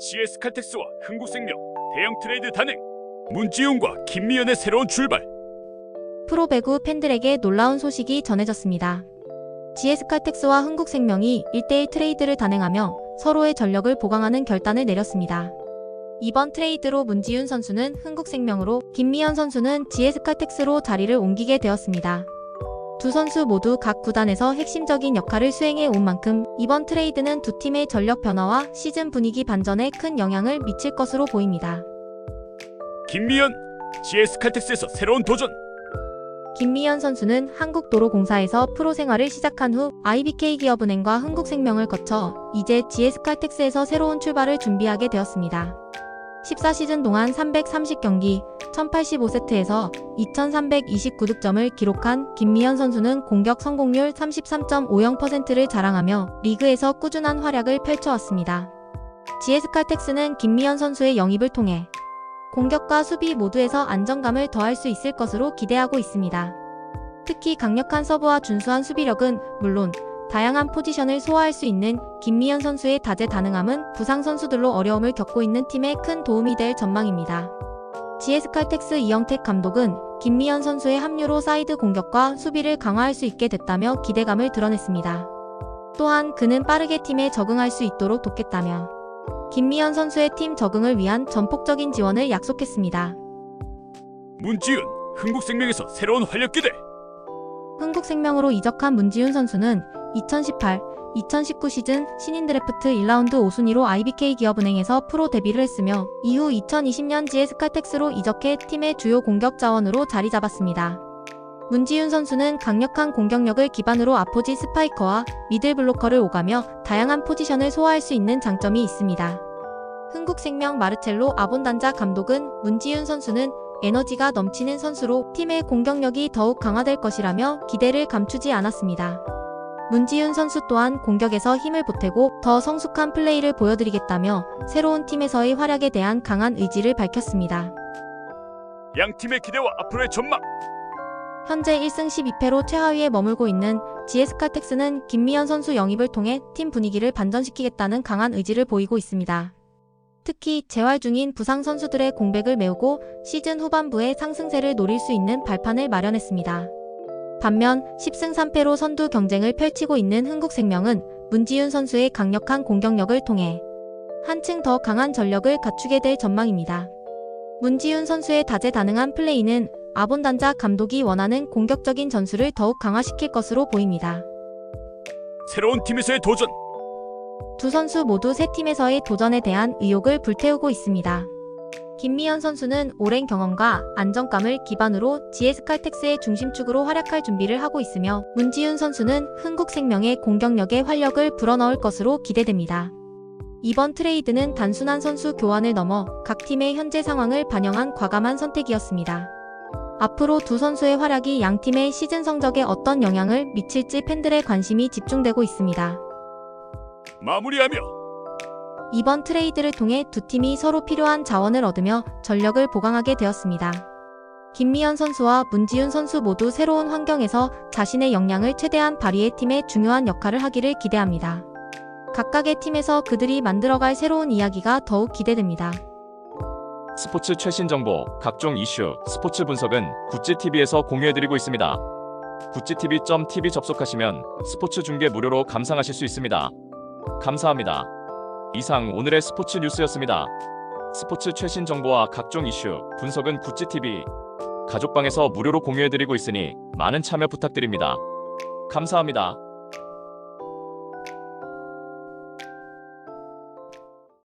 CS 칼텍스와 흥국생명 대형 트레이드 단행 문지윤과 김미연의 새로운 출발 프로배구 팬들에게 놀라운 소식이 전해졌습니다. GS칼텍스와 흥국생명이 1대1 트레이드를 단행하며 서로의 전력을 보강하는 결단을 내렸습니다. 이번 트레이드로 문지윤 선수는 흥국생명으로 김미연 선수는 GS칼텍스로 자리를 옮기게 되었습니다. 두 선수 모두 각 구단에서 핵심적인 역할을 수행해 온 만큼 이번 트레이드는 두 팀의 전력 변화와 시즌 분위기 반전에 큰 영향을 미칠 것으로 보입니다. 김미연 CS 칼텍스에서 새로운 도전 김미연 선수는 한국도로공사에서 프로 생활을 시작한 후 IBK 기업은행과 흥국생명을 거쳐 이제 GS칼텍스에서 새로운 출발을 준비하게 되었습니다. 14시즌 동안 330경기 1085세트에서 2329득점을 기록한 김미연 선수는 공격 성공률 33.50%를 자랑하며 리그에서 꾸준한 활약을 펼쳐왔습니다. GS칼텍스는 김미연 선수의 영입을 통해 공격과 수비 모두에서 안정감을 더할 수 있을 것으로 기대하고 있습니다. 특히 강력한 서브와 준수한 수비력은 물론 다양한 포지션을 소화할 수 있는 김미연 선수의 다재다능함은 부상 선수들로 어려움을 겪고 있는 팀에 큰 도움이 될 전망입니다. GS칼텍스 이영택 감독은 김미연 선수의 합류로 사이드 공격과 수비를 강화할 수 있게 됐다며 기대감을 드러냈습니다. 또한 그는 빠르게 팀에 적응할 수 있도록 돕겠다며 김미연 선수의 팀 적응을 위한 전폭적인 지원을 약속했습니다. 문지윤 흥국생명에서 새로운 활력 기대 흥국생명으로 이적한 문지윤 선수는 2018, 2019 시즌 신인 드래프트 1라운드 5순위로 IBK 기업은행에서 프로 데뷔를 했으며 이후 2020년 GS칼텍스로 이적해 팀의 주요 공격 자원으로 자리 잡았습니다. 문지윤 선수는 강력한 공격력을 기반으로 아포지 스파이커와 미들 블로커를 오가며 다양한 포지션을 소화할 수 있는 장점이 있습니다. 흥국생명 마르첼로 아본단자 감독은 문지윤 선수는 에너지가 넘치는 선수로 팀의 공격력이 더욱 강화될 것이라며 기대를 감추지 않았습니다. 문지윤 선수 또한 공격에서 힘을 보태고 더 성숙한 플레이를 보여드리겠다며 새로운 팀에서의 활약에 대한 강한 의지를 밝혔습니다. 양 팀의 기대와 앞으로의 전망 현재 1승 12패로 최하위에 머물고 있는 GS칼텍스는 김미연 선수 영입을 통해 팀 분위기를 반전시키겠다는 강한 의지를 보이고 있습니다. 특히 재활 중인 부상 선수들의 공백을 메우고 시즌 후반부에 상승세를 노릴 수 있는 발판을 마련했습니다. 반면 10승 3패로 선두 경쟁을 펼치고 있는 흥국생명은 문지윤 선수의 강력한 공격력을 통해 한층 더 강한 전력을 갖추게 될 전망입니다. 문지윤 선수의 다재다능한 플레이는 아본단자 감독이 원하는 공격적인 전술을 더욱 강화시킬 것으로 보입니다. 새로운 팀에서의 도전 두 선수 모두 새 팀에서의 도전에 대한 의욕을 불태우고 있습니다. 김미연 선수는 오랜 경험과 안정감을 기반으로 GS칼텍스의 중심축으로 활약할 준비를 하고 있으며 문지윤 선수는 흥국생명의 공격력에 활력을 불어넣을 것으로 기대됩니다. 이번 트레이드는 단순한 선수 교환을 넘어 각 팀의 현재 상황을 반영한 과감한 선택이었습니다. 앞으로 두 선수의 활약이 양 팀의 시즌 성적에 어떤 영향을 미칠지 팬들의 관심이 집중되고 있습니다. 마무리하며 이번 트레이드를 통해 두 팀이 서로 필요한 자원을 얻으며 전력을 보강하게 되었습니다. 김미연 선수와 문지윤 선수 모두 새로운 환경에서 자신의 역량을 최대한 발휘해 팀의 중요한 역할을 하기를 기대합니다. 각각의 팀에서 그들이 만들어갈 새로운 이야기가 더욱 기대됩니다. 스포츠 최신 정보, 각종 이슈, 스포츠 분석은 구찌TV에서 공유해드리고 있습니다. 구찌TV.tv 접속하시면 스포츠 중계 무료로 감상하실 수 있습니다. 감사합니다. 이상 오늘의 스포츠 뉴스였습니다. 스포츠 최신 정보와 각종 이슈, 분석은 구찌TV 가족방에서 무료로 공유해드리고 있으니 많은 참여 부탁드립니다. 감사합니다.